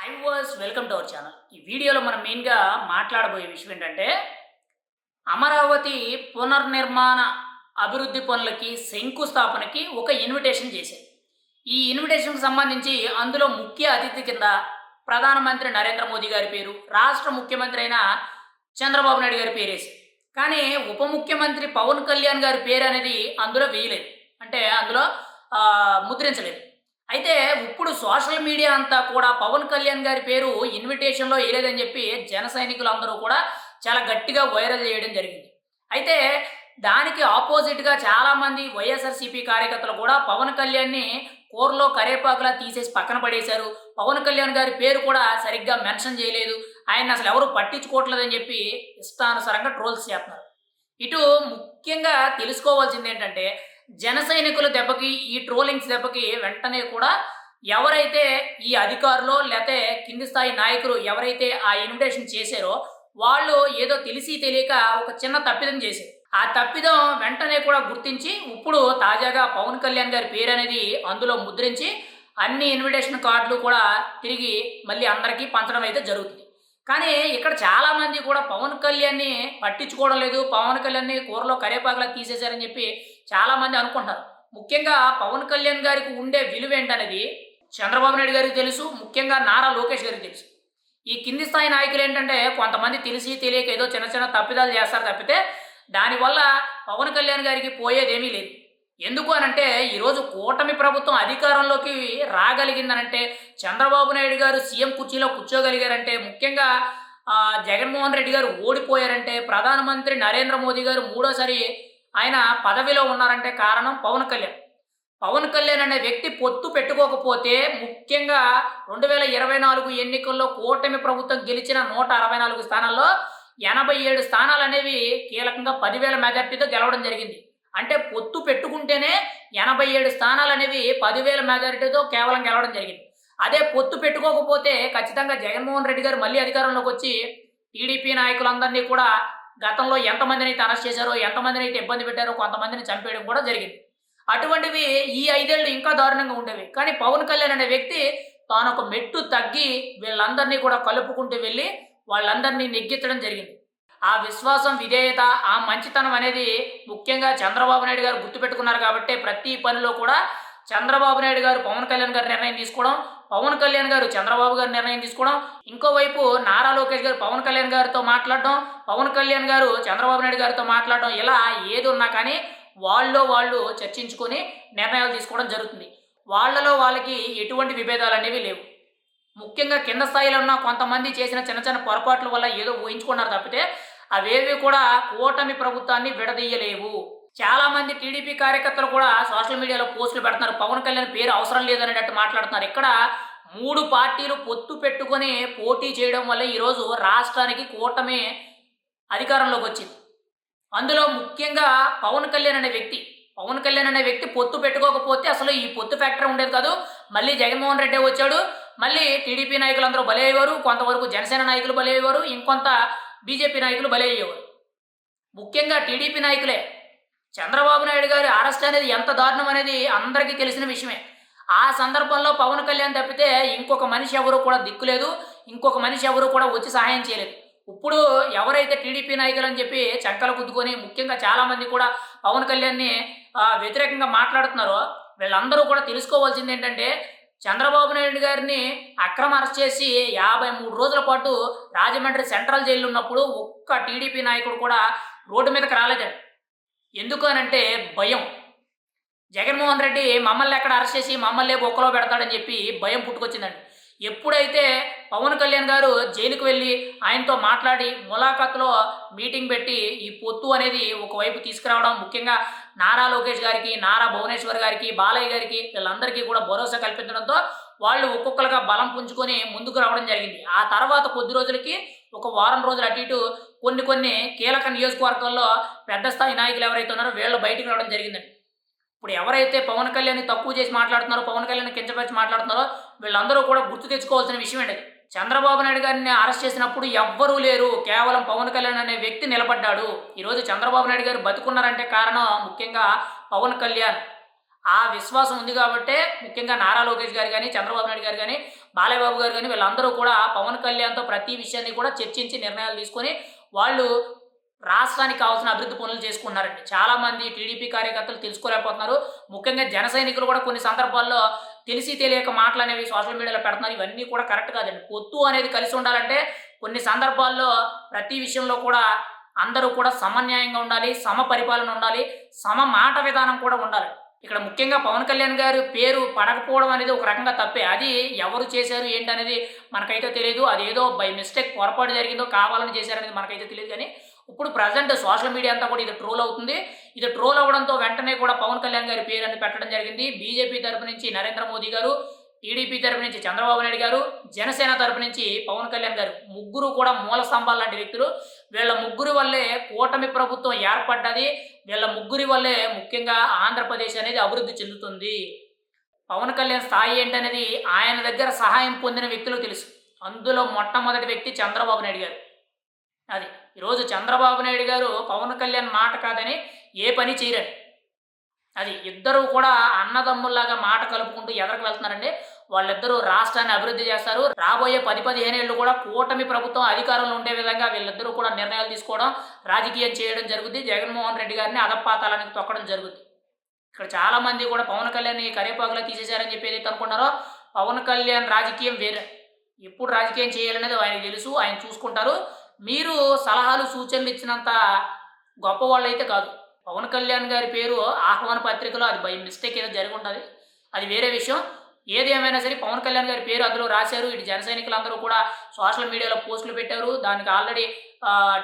High వాస్ welcome to our channel. ఈ వీడియోలో మనం మెయిన్గా మాట్లాడబోయే విషయం ఏంటంటే అమరావతి పునర్నిర్మాణ అభివృద్ధి పనులకి శంకుస్థాపనకి ఒక ఇన్విటేషన్ చేశారు. ఈ ఇన్విటేషన్కి సంబంధించి అందులో ముఖ్య అతిథి కింద ప్రధానమంత్రి నరేంద్ర మోదీ గారి పేరు రాష్ట్ర ముఖ్యమంత్రి అయిన చంద్రబాబు నాయుడు గారి పేరేసి కానీ ఉప ముఖ్యమంత్రి పవన్ కళ్యాణ్ గారి పేరు అనేది అందులో వేయలేదు. అంటే అందులో ముద్రించలేదు. అయితే ఇప్పుడు సోషల్ మీడియా అంతా కూడా పవన్ కళ్యాణ్ గారి పేరు ఇన్విటేషన్లో వేయలేదని చెప్పి జన సైనికులందరూ కూడా చాలా గట్టిగా వైరల్ చేయడం జరిగింది. అయితే దానికి ఆపోజిట్గా చాలామంది వైఎస్ఆర్సీపీ కార్యకర్తలు కూడా పవన్ కళ్యాణ్ని కూరలో కరేపాకులా తీసేసి పక్కన పడేశారు. పవన్ కళ్యాణ్ గారి పేరు కూడా సరిగ్గా మెన్షన్ చేయలేదు. ఆయన అసలు ఎవరు పట్టించుకోవట్లేదని చెప్పి ఇష్టానుసారంగా ట్రోల్స్ చేస్తున్నారు. ఇటు ముఖ్యంగా తెలుసుకోవాల్సింది ఏంటంటే జన సైనికుల దెబ్బకి ఈ ట్రోలింగ్స్ దెబ్బకి వెంటనే కూడా ఎవరైతే ఈ అధికారులు లేకపోతే కింది స్థాయి నాయకులు ఎవరైతే ఆ ఇన్విటేషన్ చేశారో వాళ్ళు ఏదో తెలిసి తెలియక ఒక చిన్న తప్పిదం చేశారు. ఆ తప్పిదం వెంటనే కూడా గుర్తించి ఇప్పుడు తాజాగా పవన్ కళ్యాణ్ గారి పేరు అనేది అందులో ముద్రించి అన్ని ఇన్విటేషన్ కార్డులు కూడా తిరిగి మళ్ళీ అందరికీ పంచడం అయితే జరుగుతుంది. కానీ ఇక్కడ చాలామంది కూడా పవన్ కళ్యాణ్ని పట్టించుకోవడం లేదు పవన్ కళ్యాణ్ని కూరలో కరేపాకులా తీసేశారని చెప్పి చాలామంది అనుకుంటారు. అనుకుంటున్నారు ముఖ్యంగా పవన్ కళ్యాణ్ గారికి ఉండే విలువ ఏంటనేది చంద్రబాబు నాయుడు గారికి తెలుసు ముఖ్యంగా నారా లోకేష్ గారికి తెలుసు. ఈ కింది స్థాయి నాయకులు ఏంటంటే కొంతమంది తెలిసి తెలియక ఏదో చిన్న చిన్న తప్పిదాలు చేస్తారు తప్పితే దానివల్ల పవన్ కళ్యాణ్ గారికి పోయేదేమీ లేదు. ఎందుకు అనంటే ఈరోజు కూటమి ప్రభుత్వం అధికారంలోకి రాగలిగిందనంటే చంద్రబాబు నాయుడు గారు సీఎం కుర్చీలో కూర్చోగలిగారంటే ముఖ్యంగా జగన్మోహన్ రెడ్డి గారు ఓడిపోయారంటే ప్రధానమంత్రి నరేంద్ర మోదీ గారు మూడోసారి ఆయన పదవిలో ఉన్నారంటే కారణం పవన్ కళ్యాణ్. పవన్ కళ్యాణ్ అనే వ్యక్తి పొత్తు పెట్టుకోకపోతే ముఖ్యంగా రెండు వేల ఇరవై నాలుగు ఎన్నికల్లో కూటమి ప్రభుత్వం గెలిచిన నూట అరవై నాలుగు స్థానాల్లో ఎనభై ఏడు స్థానాలు అనేవి కీలకంగా పదివేల మెజార్టీతో గెలవడం జరిగింది. అంటే పొత్తు పెట్టుకుంటేనే ఎనభై ఏడు స్థానాలు అనేవి పదివేల మెజారిటీతో కేవలం గెలవడం జరిగింది. అదే పొత్తు పెట్టుకోకపోతే ఖచ్చితంగా జగన్మోహన్ రెడ్డి గారు మళ్ళీ అధికారంలోకి వచ్చి టీడీపీ నాయకులందరినీ కూడా గతంలో ఎంతమందిని అయితే అరెస్ట్ చేశారో ఎంతమందిని అయితే ఇబ్బంది పెట్టారో కొంతమందిని చంపేయడం కూడా జరిగింది. అటువంటివి ఈ ఐదేళ్ళు ఇంకా దారుణంగా ఉండేవి. కానీ పవన్ కళ్యాణ్ అనే వ్యక్తి తాను ఒక మెట్టు తగ్గి వీళ్ళందరినీ కూడా కలుపుకుంటూ వెళ్ళి వాళ్ళందరినీ నెగ్గించడం జరిగింది. ఆ విశ్వాసం విధేయత ఆ మంచితనం అనేది ముఖ్యంగా చంద్రబాబు నాయుడు గారు గుర్తుపెట్టుకున్నారు కాబట్టి ప్రతి పనిలో కూడా చంద్రబాబు నాయుడు గారు పవన్ కళ్యాణ్ గారు నిర్ణయం తీసుకోవడం పవన్ కళ్యాణ్ గారు చంద్రబాబు గారు నిర్ణయం తీసుకోవడం ఇంకోవైపు నారా లోకేష్ గారు పవన్ కళ్యాణ్ గారితో మాట్లాడడం పవన్ కళ్యాణ్ గారు చంద్రబాబు నాయుడు గారితో మాట్లాడడం ఇలా ఏది ఉన్నా కానీ వాళ్ళలో వాళ్ళు చర్చించుకొని నిర్ణయాలు తీసుకోవడం జరుగుతుంది. వాళ్ళలో వాళ్ళకి ఎటువంటి విభేదాలు అనేవి లేవు. ముఖ్యంగా కింద స్థాయిలో ఉన్న కొంతమంది చేసిన చిన్న చిన్న పొరపాట్ల వల్ల ఏదో ఊహించుకున్నారు తప్పితే అవేవి కూడా కూటమి ప్రభుత్వాన్ని విడదీయలేవు. చాలా మంది టీడీపీ కార్యకర్తలు కూడా సోషల్ మీడియాలో పోస్టులు పెడుతున్నారు. పవన్ కళ్యాణ్ పేరు అవసరం లేదనేటట్టు మాట్లాడుతున్నారు. ఇక్కడ మూడు పార్టీలు పొత్తు పెట్టుకొని పోటీ చేయడం వల్ల ఈరోజు రాష్ట్రానికి కూటమి అధికారంలోకి వచ్చింది. అందులో ముఖ్యంగా పవన్ కళ్యాణ్ అనే వ్యక్తి పవన్ కళ్యాణ్ అనే వ్యక్తి పొత్తు పెట్టుకోకపోతే అసలు ఈ పొత్తు ఫ్యాక్టరీ ఉండేది కాదు. మళ్ళీ జగన్మోహన్ రెడ్డి వచ్చాడు. మళ్ళీ టీడీపీ నాయకులందరూ బలి అయ్యేవారు. కొంతవరకు జనసేన నాయకులు బలి అయ్యేవారు. ఇంకొంత బీజేపీ నాయకులు బలి అయ్యేవారు. ముఖ్యంగా టీడీపీ నాయకులే చంద్రబాబు నాయుడు గారి అరెస్ట్ అనేది ఎంత దారుణం అనేది అందరికీ తెలిసిన విషయమే. ఆ సందర్భంలో పవన్ కళ్యాణ్ తప్పితే ఇంకొక మనిషి ఎవరు కూడా దిక్కులేదు ఇంకొక మనిషి ఎవరు కూడా వచ్చి సహాయం చేయలేదు. ఇప్పుడు ఎవరైతే టీడీపీ నాయకులు అని చెప్పి చంకలు గుద్దుకొని ముఖ్యంగా చాలామంది కూడా పవన్ కళ్యాణ్ని వ్యతిరేకంగా మాట్లాడుతున్నారో వీళ్ళందరూ కూడా తెలుసుకోవాల్సింది ఏంటంటే చంద్రబాబు నాయుడు గారిని అక్రమ అరెస్ట్ చేసి యాభై మూడు రోజుల పాటు రాజమండ్రి సెంట్రల్ జైలు ఉన్నప్పుడు ఒక్క టీడీపీ నాయకుడు కూడా రోడ్డు మీదకి రాలేదండి. ఎందుకు అనంటే భయం. జగన్మోహన్ రెడ్డి మమ్మల్ని ఎక్కడ అరెస్ట్ చేసి మమ్మల్ని బొక్కలో పెడతాడని చెప్పి భయం పుట్టుకొచ్చిందండి. ఎప్పుడైతే పవన్ కళ్యాణ్ గారు జైలుకు వెళ్ళి ఆయనతో మాట్లాడి ములాఖాత్లో మీటింగ్ పెట్టి ఈ పొత్తు అనేది ఒకవైపు తీసుకురావడం ముఖ్యంగా నారా లోకేష్ గారికి నారా భువనేశ్వర్ గారికి బాలయ్య గారికి వీళ్ళందరికీ కూడా భరోసా కల్పించడంతో వాళ్ళు ఒక్కొక్కరుగా బలం పుంజుకొని ముందుకు రావడం జరిగింది. ఆ తర్వాత కొద్ది రోజులకి ఒక వారం రోజులు అటు ఇటు కొన్ని కొన్ని కీలక నియోజకవర్గాల్లో పెద్ద స్థాయి నాయకులు ఎవరైతే ఉన్నారో వీళ్ళు బయటికి రావడం జరిగిందండి. ఇప్పుడు ఎవరైతే పవన్ కళ్యాణ్ తక్కువ చేసి మాట్లాడుతున్నారో పవన్ కళ్యాణ్ కించపరిచి మాట్లాడుతున్నారో వీళ్ళందరూ కూడా గుర్తు తెచ్చుకోవాల్సిన విషయం అండి చంద్రబాబు నాయుడు గారిని అరెస్ట్ చేసినప్పుడు ఎవ్వరూ లేరు. కేవలం పవన్ కళ్యాణ్ అనే వ్యక్తి నిలబడ్డాడు. ఈరోజు చంద్రబాబు నాయుడు గారు బతుకున్నారంటే కారణం ముఖ్యంగా పవన్ కళ్యాణ్. ఆ విశ్వాసం ఉంది కాబట్టే ముఖ్యంగా నారా లోకేష్ గారు కానీ చంద్రబాబు నాయుడు గారు కానీ బాలయ్యబాబు గారు కానీ వీళ్ళందరూ కూడా పవన్ కళ్యాణ్తో ప్రతి విషయాన్ని కూడా చర్చించి నిర్ణయాలు తీసుకొని వాళ్ళు రాష్ట్రానికి కావాల్సిన అభివృద్ధి పనులు చేసుకున్నారండి చాలామంది టీడీపీ కార్యకర్తలు తెలుసుకోలేకపోతున్నారు. ముఖ్యంగా జన సైనికులు కూడా కొన్ని సందర్భాల్లో తెలిసి తెలియక మాటలు అనేవి సోషల్ మీడియాలో పెడుతున్నారు. ఇవన్నీ కూడా కరెక్ట్ కాదండి. పొత్తు అనేది కలిసి ఉండాలంటే కొన్ని సందర్భాల్లో ప్రతి విషయంలో కూడా అందరూ కూడా సమన్యాయంగా ఉండాలి సమ పరిపాలన ఉండాలి సమ మాట విధానం కూడా ఉండాలి. ఇక్కడ ముఖ్యంగా పవన్ కళ్యాణ్ గారి పేరు పడకపోవడం అనేది ఒక రకంగా తప్పే. అది ఎవరు చేశారు ఏంటి అనేది మనకైతే తెలియదు అది ఏదో బై మిస్టేక్ పొరపాటు జరిగిందో కావాలని చేశారనేది మనకైతే తెలియదు కానీ ఇప్పుడు ప్రజెంట్ సోషల్ మీడియా అంతా కూడా ఇది ట్రోల్ అవుతుంది. ఇది ట్రోల్ అవ్వడంతో వెంటనే కూడా పవన్ కళ్యాణ్ గారి పేరు అని పెట్టడం జరిగింది. బీజేపీ తరపు నుంచి నరేంద్ర మోదీ గారు టీడీపీ తరపు నుంచి చంద్రబాబు నాయుడు గారు జనసేన తరపు నుంచి పవన్ కళ్యాణ్ గారు ముగ్గురు కూడా మూల స్తంభాలు లాంటి వ్యక్తులు. వీళ్ళ ముగ్గురి వల్లే కూటమి ప్రభుత్వం ఏర్పడ్డది. వీళ్ళ ముగ్గురి వల్లే ముఖ్యంగా ఆంధ్రప్రదేశ్ అనేది అభివృద్ధి చెందుతుంది. పవన్ కళ్యాణ్ స్థాయి ఏంటనేది ఆయన దగ్గర సహాయం పొందిన వ్యక్తులకు తెలుసు. అందులో మొట్టమొదటి వ్యక్తి చంద్రబాబు నాయుడు గారు. అది. ఈరోజు చంద్రబాబు నాయుడు గారు పవన్ కళ్యాణ్ మాట కాదని ఏ పని చేయరని అది ఇద్దరు కూడా అన్నదమ్ముల్లాగా మాట కలుపుకుంటూ ఎదరికి వెళ్తున్నారండి. వాళ్ళిద్దరూ రాష్ట్రాన్ని అభివృద్ధి చేస్తారు. రాబోయే పది పదిహేను ఏళ్ళు కూడా కూటమి ప్రభుత్వం అధికారంలో ఉండే విధంగా వీళ్ళిద్దరూ కూడా నిర్ణయాలు తీసుకోవడం రాజకీయం చేయడం జరుగుతుంది జగన్మోహన్ రెడ్డి గారిని అదపాతాలానికి తొక్కడం జరుగుతుంది ఇక్కడ చాలామంది కూడా పవన్ కళ్యాణ్ కరేపాకులో తీసేశారని చెప్పి ఏదైతే అనుకున్నారో పవన్ కళ్యాణ్ రాజకీయం వేరే. ఎప్పుడు రాజకీయం చేయాలనేది ఆయనకు తెలుసు ఆయన చూసుకుంటారు. మీరు సలహాలు సూచనలు ఇచ్చినంత గొప్పవాళ్ళు అయితే కాదు. పవన్ కళ్యాణ్ గారి పేరు ఆహ్వాన పత్రికలో అది బై మిస్టేక్ ఏదో జరిగి ఉంటుంది. అది వేరే విషయం. ఏది ఏమైనా సరే పవన్ కళ్యాణ్ గారి పేరు అందులో రాశారు. ఇటు జన సైనికులందరూ కూడా సోషల్ మీడియాలో పోస్టులు పెట్టారు. దానికి ఆల్రెడీ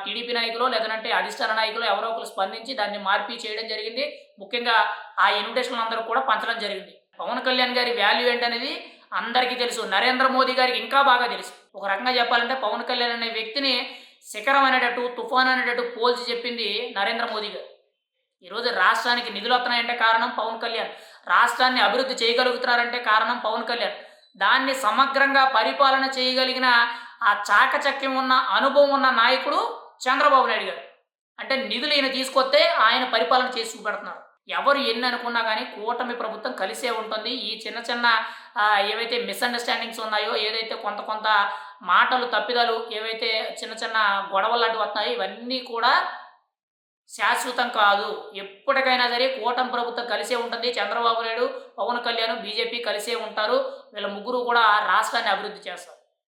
టీడీపీ నాయకులు లేదంటే అధిష్టాన నాయకులు ఎవరో ఒకరు స్పందించి దాన్ని మార్పి చేయడం జరిగింది. ముఖ్యంగా ఆ ఇన్విటేషన్లు అందరూ కూడా పంచడం జరిగింది. పవన్ కళ్యాణ్ గారి వాల్యూ ఏంటనేది అందరికీ తెలుసు. నరేంద్ర మోదీ గారికి ఇంకా బాగా తెలుసు. ఒక రకంగా చెప్పాలంటే పవన్ కళ్యాణ్ అనే వ్యక్తిని శిఖరం అనేటట్టు తుఫాన్ అనేటట్టు పోల్చి చెప్పింది నరేంద్ర మోదీ గారు. ఈరోజు రాష్ట్రానికి నిధులు వస్తున్నాయంటే కారణం పవన్ కళ్యాణ్. రాష్ట్రాన్ని అభివృద్ధి చేయగలుగుతున్నారంటే కారణం పవన్ కళ్యాణ్. దాన్ని సమగ్రంగా పరిపాలన చేయగలిగిన ఆ చాకచక్యం ఉన్న అనుభవం ఉన్న నాయకుడు చంద్రబాబు నాయుడు గారు. అంటే నిధులు ఈయన తీసుకొస్తే ఆయన పరిపాలన చేసి చూపెడుతున్నారు. ఎవరు ఎన్ని అనుకున్నా కానీ కూటమి ప్రభుత్వం కలిసే ఉంటుంది. ఈ చిన్న చిన్న ఏవైతే మిస్అండర్స్టాండింగ్స్ ఉన్నాయో ఏదైతే కొంత కొంత మాటలు తప్పిదాలు ఏవైతే చిన్న చిన్న గొడవలు లాంటివి వస్తున్నాయో ఇవన్నీ కూడా శాశ్వతం కాదు. ఎప్పటికైనా సరే కూటమి ప్రభుత్వం కలిసే ఉంటుంది. చంద్రబాబు నాయుడు పవన్ కళ్యాణ్ బీజేపీ కలిసే ఉంటారు. వీళ్ళ ముగ్గురు కూడా రాష్ట్రాన్ని అభివృద్ధి చేస్తారు.